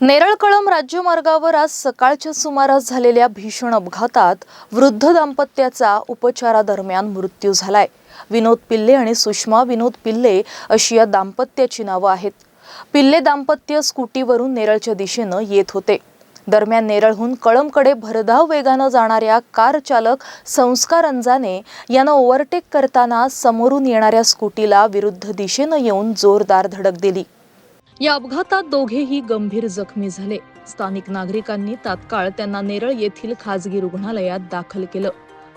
नेरळ कळम राज्यमार्गावर आज सकाळच्या सुमारास झालेल्या भीषण अपघातात वृद्ध दाम्पत्याचा उपचारादरम्यान मृत्यू झालाय. विनोद पिल्ले आणि सुषमा विनोद पिल्ले अशी या दाम्पत्याची नावं आहेत. पिल्ले दाम्पत्य स्कूटीवरून नेरळच्या दिशेनं येत होते. दरम्यान नेरळहून कळमकडे भरधाव वेगानं जाणाऱ्या कार चालक संस्कार अंजाने यानं ओव्हरटेक करताना समोरून येणाऱ्या स्कूटीला विरुद्ध दिशेनं येऊन जोरदार धडक दिली. या अपघातात दोघेही गंभीर जखमी झाले. स्थानिक नागरिकांनी तात्काळ त्यांना नेरळ येथील खाजगी रुग्णालयात दाखल केलं.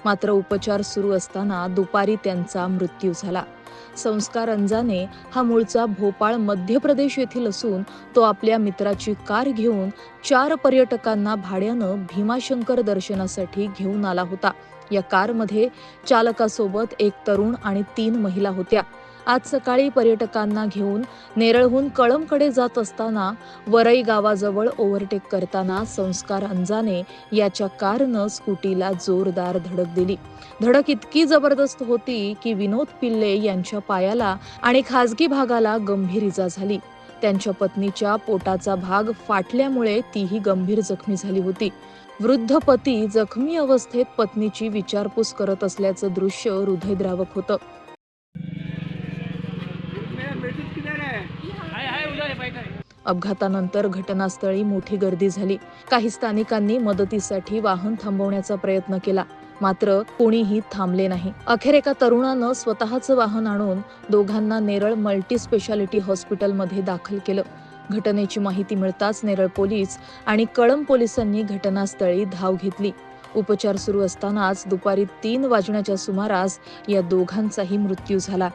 मात्र उपचार सुरू असताना दुपारी त्यांचा मृत्यू झाला. संस्कार अंजाने हा मूळचा भोपाळ मध्य प्रदेश येथील असून तो आपल्या मित्राची कार घेऊन चार पर्यटकांना भाड्यानं भीमाशंकर दर्शनासाठी घेऊन आला होता. या कारमध्ये चालकासोबत एक तरुण आणि तीन महिला होत्या. आज सकाळी पर्यटकांना घेऊन नेरळहून कळंबकडे जात असताना वरई गावाजवळ ओव्हरटेक करताना संस्कार अंजाने याच्या कारनं स्कूटीला जोरदार धडक दिली. धडक इतकी जबरदस्त होती की विनोद पिल्ले यांच्या पायाला आणि खाजगी भागाला गंभीर इजा झाली. त्यांच्या पत्नीच्या पोटाचा भाग फाटल्यामुळे तीही गंभीर जखमी झाली होती. वृद्ध पती जखमी अवस्थेत पत्नीची विचारपूस करत असल्याचं दृश्य हृदयद्रावक होतं. अपघातानंतर घटनास्थळी मोठी गर्दी झाली. काही स्थानिकांनी मदतीसाठी वाहन थांबवण्याचा प्रयत्न केला. मात्र कोणीही थांबले नाही. अखेर एका तरुणानं स्वतःचं वाहन आणून दोघांना नेरळ मल्टी स्पेशालिटी हॉस्पिटलमध्ये दाखल केलं. घटनेची माहिती मिळताच नेरळ पोलीस आणि कळंब पोलिसांनी घटनास्थळी धाव घेतली. उपचार सुरू असतानाच दुपारी तीन वाजण्याच्या सुमारास या दोघांचाही मृत्यू झाला.